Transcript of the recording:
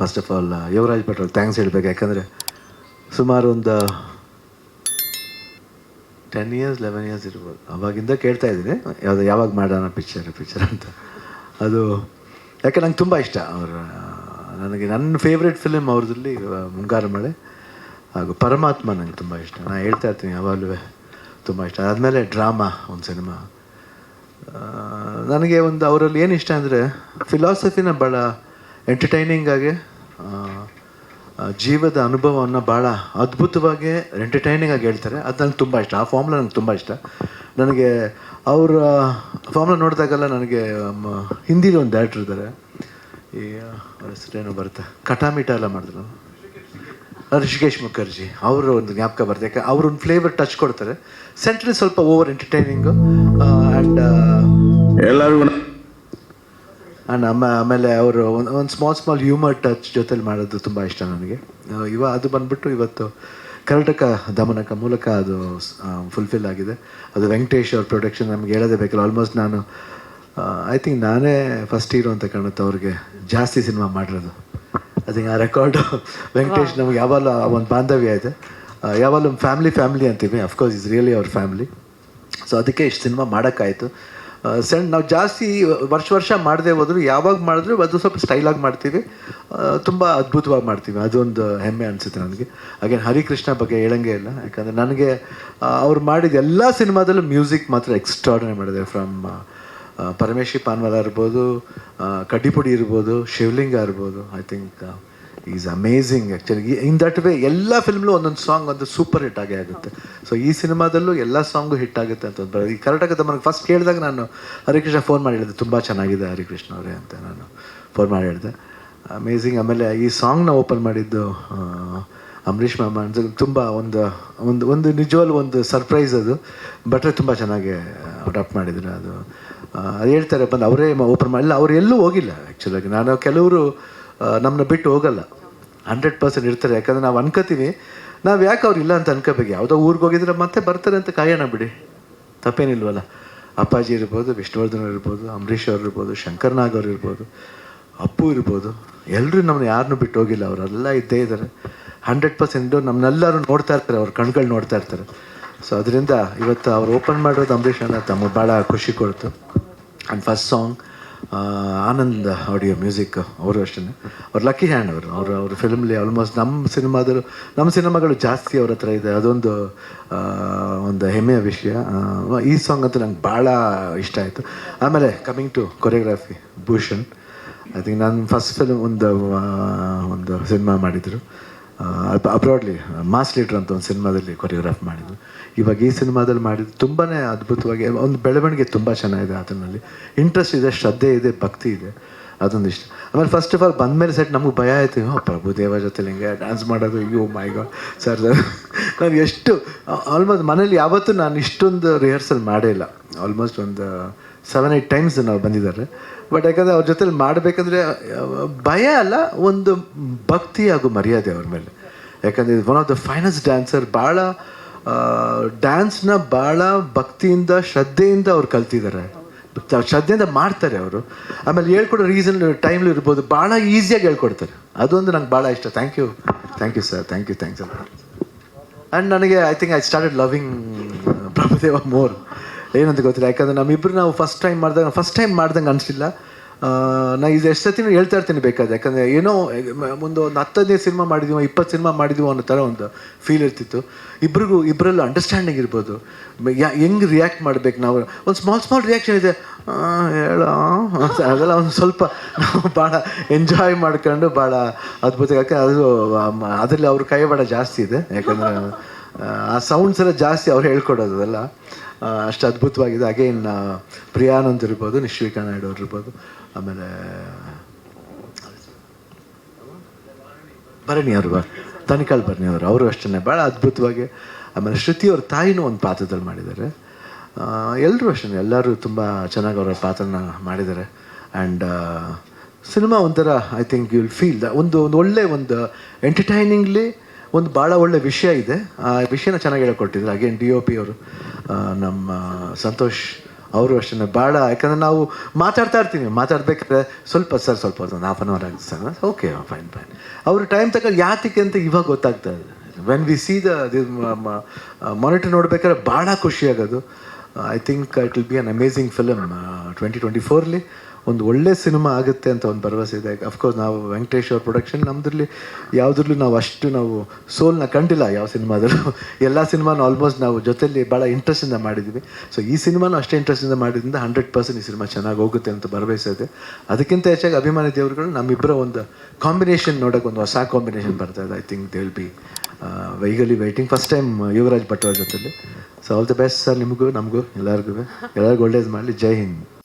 First of all Yuvraj ಭಟ್ರು thanks ಹೇಳ್ಬೇಕು. ಯಾಕಂದರೆ ಸುಮಾರು ಒಂದು ಟೆನ್ ಇಯರ್ಸ್ ಲೆವೆನ್ ಇಯರ್ಸ್ ಇರ್ಬೋದು. ಅವಾಗಿಂದ ಕೇಳ್ತಾ ಇದ್ದೀನಿ, ಯಾವುದು, ಯಾವಾಗ ಮಾಡೋಣ ಪಿಕ್ಚರ್ ಪಿಕ್ಚರ್ ಅಂತ. ಅದು, ಯಾಕೆ ನಂಗೆ ತುಂಬ ಇಷ್ಟ. ಅವರ ನನಗೆ ನನ್ನ ಫೇವ್ರೆಟ್ ಫಿಲಿಮ್ ಅವ್ರದ್ರಲ್ಲಿ ಮುಂಗಾರು ಮಳೆ ಹಾಗೂ ಪರಮಾತ್ಮ ನಂಗೆ ತುಂಬ ಇಷ್ಟ. ನಾನು ಹೇಳ್ತಾ ಇರ್ತೀನಿ, ಯಾವಾಗಲೂ ತುಂಬ ಇಷ್ಟ. ಆದಮೇಲೆ ಡ್ರಾಮಾ ಒಂದು ಸಿನಿಮಾ ನನಗೆ ಒಂದು, ಅವರಲ್ಲಿ ಏನು ಇಷ್ಟ ಅಂದರೆ ಫಿಲಾಸಫಿನ ಭಾಳ ಎಂಟರ್ಟೈನಿಂಗ್ ಆಗಿ ಜೀವದ ಅನುಭವವನ್ನು ಭಾಳ ಅದ್ಭುತವಾಗಿ ಎಂಟರ್ಟೈನಿಂಗ್ ಆಗಿ ಹೇಳ್ತಾರೆ. ಅದು ನಂಗೆ ತುಂಬ ಇಷ್ಟ. ಆ ಫಾರ್ಮ್ಲ ನನಗೆ ತುಂಬ ಇಷ್ಟ. ನನಗೆ ಅವರ ಫಾರ್ಮ್ಲ ನೋಡಿದಾಗೆಲ್ಲ ನನಗೆ ಹಿಂದಿಲಿ ಒಂದು ಡೈರೆಕ್ಟರ್ ಇದ್ದಾರೆ ಈ ಹೆಸರೇನೋ ಬರುತ್ತೆ? ಕಟಾಮಿಟ ಎಲ್ಲ ಮಾಡಿದ್ರು ಋಷಿಕೇಶ್ ಮುಖರ್ಜಿ. ಅವರು ಒಂದು ಜ್ಞಾಪಕ ಬರುತ್ತೆ ಯಾಕೆ ಒಂದು ಫ್ಲೇವರ್ ಟಚ್ ಕೊಡ್ತಾರೆ. ಸೆಂಟ್ರಲ್ ಸ್ವಲ್ಪ ಓವರ್ ಎಂಟರ್ಟೈನಿಂಗು ಆ್ಯಂಡ್ ಎಲ್ಲರಿಗೂ ಆ್ಯಂಡ್ ಆಮೇ ಆಮೇಲೆ ಅವರು ಒಂದು ಒಂದು ಸ್ಮಾಲ್ ಸ್ಮಾಲ್ ಹ್ಯೂಮರ್ ಟಚ್ ಜೊತೆಲಿ ಮಾಡೋದು ತುಂಬ ಇಷ್ಟ ನನಗೆ. ಇವ ಅದು ಬಂದ್ಬಿಟ್ಟು ಇವತ್ತು ಕರ್ನಾಟಕ ದಮನಕ ಮೂಲಕ ಅದು ಫುಲ್ಫಿಲ್ ಆಗಿದೆ. ಅದು ವೆಂಕಟೇಶ್ ಅವ್ರ ಪ್ರೊಡಕ್ಷನ್ ನಮ್ಗೆ ಹೇಳೋದೇ ಬೇಕಲ್ಲ ಆಲ್ಮೋಸ್ಟ್ ನಾನು ಐ ಥಿಂಕ್ ನಾನೇ ಫಸ್ಟ್ ಹೀರೋ ಅಂತ ಕಾಣುತ್ತೆ ಅವ್ರಿಗೆ. ಜಾಸ್ತಿ ಸಿನಿಮಾ ಮಾಡಿರೋದು. ಅದು ಆ ರೆಕಾರ್ಡು ವೆಂಕಟೇಶ್ ನಮ್ಗೆ ಯಾವಾಗಲೂ ಒಂದು ಬಾಂಧವ್ಯ ಇದೆ. ಯಾವಾಗಲೂ ಫ್ಯಾಮ್ಲಿ ಫ್ಯಾಮ್ಲಿ ಅಂತೀವಿ. ಅಫ್ಕೋರ್ಸ್ ಇಸ್ ರಿಯಲಿ ಅವ್ರ ಫ್ಯಾಮ್ಲಿ ಸೊ ಅದಕ್ಕೆ ಇಷ್ಟು ಸಿನಿಮಾ ಮಾಡೋಕ್ಕಾಯಿತು. ಸಣ್ಣ, ನಾವು ಜಾಸ್ತಿ ವರ್ಷ ವರ್ಷ ಮಾಡದೆ ಹೋದ್ರು, ಯಾವಾಗ ಮಾಡಿದ್ರು ಅದು ಸ್ವಲ್ಪ ಸ್ಟೈಲಾಗಿ ಮಾಡ್ತೀವಿ. ತುಂಬ ಅದ್ಭುತವಾಗಿ ಮಾಡ್ತೀವಿ. ಅದೊಂದು ಹೆಮ್ಮೆ ಅನಿಸುತ್ತೆ ನನಗೆ. ಹಾಗೆ ಹರಿಕೃಷ್ಣ ಬಗ್ಗೆ ಹೇಳಂಗೆ ಇಲ್ಲ. ಯಾಕಂದರೆ ನನಗೆ ಅವ್ರು ಮಾಡಿದ ಎಲ್ಲ ಸಿನಿಮಾದಲ್ಲೂ ಮ್ಯೂಸಿಕ್ ಮಾತ್ರ ಎಕ್ಸ್ಟ್ರಾರ್ಡನರಿ ಮಾಡಿದೆ. ಫ್ರಮ್ ಪರಮೇಶಿ ಪಾನ್ವಾಲ ಇರ್ಬೋದು ಕಡ್ಡಿಪುಡಿ ಇರ್ಬೋದು, ಶಿವಲಿಂಗ ಇರ್ಬೋದು I think is amazing actually in that way, ಎಲ್ಲ ಫಿಲ್ಮ್ಲೂ ಒಂದೊಂದು ಸಾಂಗ್ ಒಂದು ಸೂಪರ್ ಹಿಟ್ ಆಗೇ ಆಗುತ್ತೆ. ಸೊ ಈ ಸಿನಿಮಾದಲ್ಲೂ ಎಲ್ಲ ಸಾಂಗು ಹಿಟ್ ಆಗುತ್ತೆ ಅಂತ ಒಂದು ಈ ಕರ್ನಾಟಕದ ನನಗೆ ಫಸ್ಟ್ ಕೇಳಿದಾಗ ನಾನು ಹರಿಕೃಷ್ಣ ಫೋನ್ ಮಾಡಿ ಹೇಳಿದೆ, ತುಂಬ ಚೆನ್ನಾಗಿದೆ ಹರಿಕೃಷ್ಣ ಅವರೇ ಅಂತ ನಾನು ಫೋನ್ ಮಾಡಿ ಹೇಳಿದೆ. ಅಮೇಝಿಂಗ್ ಆಮೇಲೆ ಈ ಸಾಂಗ್ನ ಓಪನ್ ಮಾಡಿದ್ದು ಅಂಬರೀಷ್ ಮಾಮ. ಅಂತ ತುಂಬ ಒಂದು ಒಂದು ಒಂದು ನಿಜವಲ್ಲಿ ಒಂದು ಸರ್ಪ್ರೈಸ್ ಅದು. ಬಟ್ರೆ ತುಂಬ ಚೆನ್ನಾಗಿ ಅಡಾಪ್ಟ್ ಮಾಡಿದ್ರು ಅದು. ಅದು ಹೇಳ್ತಾರೆ, ಬಂದು ಅವರೇ ಓಪನ್ ಮಾಡಿಲ್ಲ ಅವ್ರು ಎಲ್ಲೂ ಹೋಗಿಲ್ಲ ಆ್ಯಕ್ಚುಲಾಗಿ ನಾನು ಕೆಲವರು ನಮ್ಮನ್ನ ಬಿಟ್ಟು ಹೋಗಲ್ಲ. ಹಂಡ್ರೆಡ್ ಪರ್ಸೆಂಟ್ ಇರ್ತಾರೆ. ಯಾಕಂದರೆ ನಾವು ಅನ್ಕೋತೀವಿ, ನಾವು ಯಾಕೆ ಅವ್ರು ಇಲ್ಲ ಅಂತ ಅನ್ಕೋಬೇಕು ಯಾವುದೋ ಊರಿಗೆ ಹೋಗಿದ್ರೆ ಮತ್ತೆ ಬರ್ತಾರೆ ಅಂತ ಕಾಯೋಣ ಬಿಡಿ. ತಪ್ಪೇನಿಲ್ವಲ್ಲ. ಅಪ್ಪಾಜಿ ಇರ್ಬೋದು, ವಿಷ್ಣುವರ್ಧನ್ ಇರ್ಬೋದು, ಅಂಬರೀಷ್ ಅವ್ರು ಇರ್ಬೋದು, ಶಂಕರ್ನಾಗ್ ಅವ್ರು ಇರ್ಬೋದು, ಅಪ್ಪು ಇರ್ಬೋದು. ಎಲ್ಲರೂ ನಮ್ಮನ್ನ ಯಾರನ್ನೂ ಬಿಟ್ಟು ಹೋಗಿಲ್ಲ. ಅವರೆಲ್ಲ ಇದ್ದೇ ಇದ್ದಾರೆ ಹಂಡ್ರೆಡ್ ಪರ್ಸೆಂಟು ನಮ್ಮನ್ನೆಲ್ಲರೂ ನೋಡ್ತಾ ಇರ್ತಾರೆ. ಅವ್ರ ಕಣ್ಗಳು ನೋಡ್ತಾ ಇರ್ತಾರೆ. ಸೊ ಅದರಿಂದ ಇವತ್ತು ಅವ್ರು ಓಪನ್ ಮಾಡಿರೋದು ಅಂಬರೀಷ್ ಅನ್ನ ತಮಗೆ ಭಾಳ ಖುಷಿ ಕೊಡ್ತು. And first song Anand audio music ಅವರು ಅಷ್ಟೇ. ಅವ್ರು ಲಕ್ಕಿ ಹ್ಯಾಂಡ್ ಅವರು. ಅವರು, ಅವ್ರ ಫಿಲ್ಮ್ಲಿ ಆಲ್ಮೋಸ್ಟ್ ನಮ್ಮ ಸಿನಿಮಾದಲ್ಲೂ ನಮ್ಮ ಸಿನಿಮಾಗಳು ಜಾಸ್ತಿ ಅವ್ರ ಹತ್ರ ಇದೆ. ಅದೊಂದು ಒಂದು ಹೆಮ್ಮೆಯ ವಿಷಯ. ಈ ಸಾಂಗ್ ಅಂತೂ ನಂಗೆ ಭಾಳ ಇಷ್ಟ ಆಯಿತು. ಆಮೇಲೆ coming to choreography Bhushan I think ನಾನು ಫಸ್ಟ್ ಫಿಲ್ಮ್ ಒಂದು ಒಂದು ಸಿನಿಮಾ ಮಾಡಿದರು. ಅಬ್ರಾಡ್ಲಿ, ಮಾಸ್ ಲೀಡ್ರ್ ಅಂತ ಒಂದು ಸಿನಿಮಾದಲ್ಲಿ ಕೊರಿಯೋಗ್ರಾಫ್ ಮಾಡಿದ್ರು ಇವಾಗ ಈ ಸಿನಿಮಾದಲ್ಲಿ ಮಾಡಿದ್ದು ತುಂಬಾ ಅದ್ಭುತವಾಗಿ, ಒಂದು ಬೆಳವಣಿಗೆ ತುಂಬ ಚೆನ್ನಾಗಿದೆ ಅದರಲ್ಲಿ ಇಂಟ್ರೆಸ್ಟ್ ಇದೆ, ಶ್ರದ್ಧೆ ಇದೆ, ಭಕ್ತಿ ಇದೆ. ಅದೊಂದು ಇಷ್ಟ. ಆಮೇಲೆ ಫಸ್ಟ್ ಆಫ್ ಆಲ್ ಬಂದಮೇಲೆ ಸೆಟ್ ನಮಗೆ ಭಯ ಆಯಿತು. ಪ್ರಭು ದೇವ ಜೊತೆ ಹಿಂಗೆ ಡ್ಯಾನ್ಸ್ ಮಾಡೋದು, ಅಯ್ಯೋ ಮೈ ಗಾಡ್ ಸರ್ ನಾನು ಎಷ್ಟು ಆಲ್ಮೋಸ್ಟ್ ಮನೇಲಿ ಯಾವತ್ತೂ ನಾನು ಇಷ್ಟೊಂದು ರಿಹರ್ಸಲ್ ಮಾಡೇ ಇಲ್ಲ. ಆಲ್ಮೋಸ್ಟ್ ಒಂದು ಸೆವೆನ್ ಏಯ್ಟ್ ಟೈಮ್ಸ್ ನಾವು ಬಂದಿದ್ದಾರೆ. ಬಟ್ ಯಾಕಂದರೆ ಅವ್ರ ಜೊತೆಲಿ ಮಾಡಬೇಕಂದ್ರೆ, ಭಯ ಅಲ್ಲ, ಒಂದು ಭಕ್ತಿ ಹಾಗೂ ಮರ್ಯಾದೆ ಅವ್ರ ಮೇಲೆ. ಯಾಕಂದರೆ ಇದು one of the finest dancer ಭಾಳ ಡ್ಯಾನ್ಸ್ನ ಭಾಳ ಭಕ್ತಿಯಿಂದ, ಶ್ರದ್ಧೆಯಿಂದ ಅವ್ರು ಕಲ್ತಿದ್ದಾರೆ. ಶ್ರದ್ಧೆಯಿಂದ ಮಾಡ್ತಾರೆ ಅವರು. ಆಮೇಲೆ ಹೇಳ್ಕೊಡೋ ರೀಸನ್ ಟೈಮ್ಲಿ ಇರ್ಬೋದು ಭಾಳ ಈಸಿಯಾಗಿ ಹೇಳ್ಕೊಡ್ತಾರೆ. ಅದೊಂದು ನಂಗೆ ಭಾಳ ಇಷ್ಟ. Thank you thank you sir thank you thanks and ನನಗೆ I think I started loving Prabhudeva more ಏನಂತ ಗೊತ್ತಿಲ್ಲ. ಯಾಕಂದ್ರೆ ನಮ್ಮಿಬ್ರು ನಾವು ಫಸ್ಟ್ ಟೈಮ್ ಮಾಡಿದಾಗ ಫಸ್ಟ್ ಟೈಮ್ ಮಾಡ್ದಂಗೆ ಅನಿಸಿಲ್ಲ ನಾ ಇದು ಎಷ್ಟು ಸತಿ ಹೇಳ್ತಾ ಇರ್ತೀನಿ ಬೇಕಾದ್ರೆ. ಯಾಕಂದರೆ ಏನೋ ಒಂದು ಒಂದು ಹತ್ತು ಹದಿನೈದು ಸಿನಿಮಾ ಮಾಡಿದ್ವಿ, ಇಪ್ಪತ್ತು ಸಿನಿಮಾ ಮಾಡಿದ್ವಿ ಅನ್ನೋ ಥರ ಒಂದು ಫೀಲ್ ಇರ್ತಿತ್ತು. ಇಬ್ರಿಗೂ ಇಬ್ಬರಲ್ಲೂ ಅಂಡರ್ಸ್ಟ್ಯಾಂಡಿಂಗ್ ಇರ್ಬೋದು. ಯಾ, ಹೆಂಗೆ ರಿಯಾಕ್ಟ್ ಮಾಡ್ಬೇಕು ನಾವು? ಒಂದು ಸ್ಮಾಲ್ ಸ್ಮಾಲ್ ರಿಯಾಕ್ಷನ್ ಇದೆ. ಹೇಳೋ ಅದೆಲ್ಲ ಒಂದು ಸ್ವಲ್ಪ ನಾವು ಭಾಳ ಎಂಜಾಯ್ ಮಾಡ್ಕೊಂಡು ಭಾಳ ಅದ್ಭುತ. ಯಾಕೆ ಅದು ಅದರಲ್ಲಿ ಅವ್ರ ಕೈವಾಡ ಜಾಸ್ತಿ ಇದೆ. ಯಾಕಂದರೆ ಆ ಸೌಂಡ್ಸ್ ಎಲ್ಲ ಜಾಸ್ತಿ ಅವ್ರು ಹೇಳ್ಕೊಡೋದು ಅದೆಲ್ಲ ಅಷ್ಟು ಅದ್ಭುತವಾಗಿದೆ. ಅಗೇನ್ ಪ್ರಿಯಾನಂದ್ ಇರ್ಬೋದು, ನಿಶ್ವಿಕಾ ನಾಯ್ಡು ಇರ್ಬೋದು. ಆಮೇಲೆ, ಭರಣಿ ಅವರು ತನಿಕಾಳ್ ಭರಣಿ ಅವರು ಅವರು ಅಷ್ಟೇ ಭಾಳ ಅದ್ಭುತವಾಗಿ, ಆಮೇಲೆ ಶ್ರುತಿ ಅವ್ರ ತಾಯಿನೂ ಒಂದು ಪಾತ್ರದಲ್ಲಿ ಮಾಡಿದ್ದಾರೆ. ಎಲ್ಲರೂ ಅಷ್ಟೇ ಎಲ್ಲರೂ ತುಂಬ ಚೆನ್ನಾಗಿ ಅವರ ಪಾತ್ರನ ಮಾಡಿದ್ದಾರೆ. ಆ್ಯಂಡ್ ಸಿನಿಮಾ ಒಂಥರ I think you will feel ಒಂದು ಒಂದು ಒಳ್ಳೆ, ಒಂದು ಎಂಟರ್ಟೈನಿಂಗ್ಲಿ ಒಂದು ಭಾಳ ಒಳ್ಳೆ ವಿಷಯ ಇದೆ. ಆ ವಿಷಯನ ಚೆನ್ನಾಗಿ ಹೇಳ್ಕೊಟ್ಟಿದ್ರು. ಅಗೇನ್ ಡಿ ಒ ಪಿ ಅವರು ನಮ್ಮ ಸಂತೋಷ್ ಅವರು ಅಷ್ಟೇ ಭಾಳ ಯಾಕಂದರೆ ನಾವು ಮಾತಾಡ್ತಾ ಇರ್ತೀವಿ. ಮಾತಾಡ್ಬೇಕಾದ್ರೆ ಸ್ವಲ್ಪ, ಸರ್ ಸ್ವಲ್ಪ ಒಂದು ಹಾಫ್ ಆನ್ ಅವರ್ ಆಗುತ್ತೆ ಸರ್. ಓಕೆ ಫೈನ್ ಫೈನ್ ಅವರು ಟೈಮ್ ತಗೊಂಡು ಯಾತಕ್ಕೆ ಅಂತ ಇವಾಗ ಗೊತ್ತಾಗ್ತಾ ಇದೆ. When we see the monitor ನೋಡ್ಬೇಕಾದ್ರೆ ಭಾಳ ಖುಷಿಯಾಗೋದು I think it will be an amazing film twenty twenty ಫೋರ್ಲಿ ಒಂದು ಒಳ್ಳೆ ಸಿನಿಮಾ ಆಗುತ್ತೆ ಅಂತ ಒಂದು ಭರವಸೆ ಇದೆ. ಅಫ್ಕೋರ್ಸ್ ನಾವು ವೆಂಕಟೇಶ್ ಪ್ರೊಡಕ್ಷನ್ ನಮ್ಮದ್ರಲ್ಲಿ ಯಾವುದ್ರಲ್ಲೂ ನಾವು ಅಷ್ಟು ನಾವು ಸೋಲ್ನ ಕಂಡಿಲ್ಲ ಯಾವ ಸಿನಿಮಾದಲ್ಲೂ. ಎಲ್ಲ ಸಿನಿಮಾನು ಆಲ್ಮೋಸ್ಟ್ ನಾವು ಜೊತೆಲಿ ಭಾಳ ಇಂಟ್ರೆಸ್ಟಿಂದ ಮಾಡಿದ್ವಿ. ಸೊ ಈ ಸಿನಿಮಾನು ಅಷ್ಟೇ ಇಂಟ್ರೆಸ್ಟಿಂದ ಮಾಡಿದ್ರಿಂದ ಹಂಡ್ರೆಡ್ ಪರ್ಸೆಂಟ್ ಈ ಸಿನಿಮಾ ಚೆನ್ನಾಗಿ ಹೋಗುತ್ತೆ ಅಂತ ಭರವಸೆ ಇದೆ. ಅದಕ್ಕಿಂತ ಹೆಚ್ಚಾಗಿ ಅಭಿಮಾನಿ ದೇವರುಗಳು ನಮ್ಮಿಬ್ಬರ ಒಂದು ಕಾಂಬಿನೇಷನ್ ನೋಡೋಕೆ ಒಂದು ಹೊಸ ಕಾಂಬಿನೇಷನ್ ಬರ್ತಾ ಇದೆ. I think they will be ವೈಗಲಿ waiting first time Yuvraj Bhat ಅವ್ರ ಜೊತೆಲಿ. So all the best sir ನಿಮಗೂ, ನಮಗೂ ಎಲ್ಲರಿಗೂ ಎಲ್ಲರಿಗೂ ಒಳ್ಳೇದು ಮಾಡಲಿ. ಜೈ ಹಿಂದ್.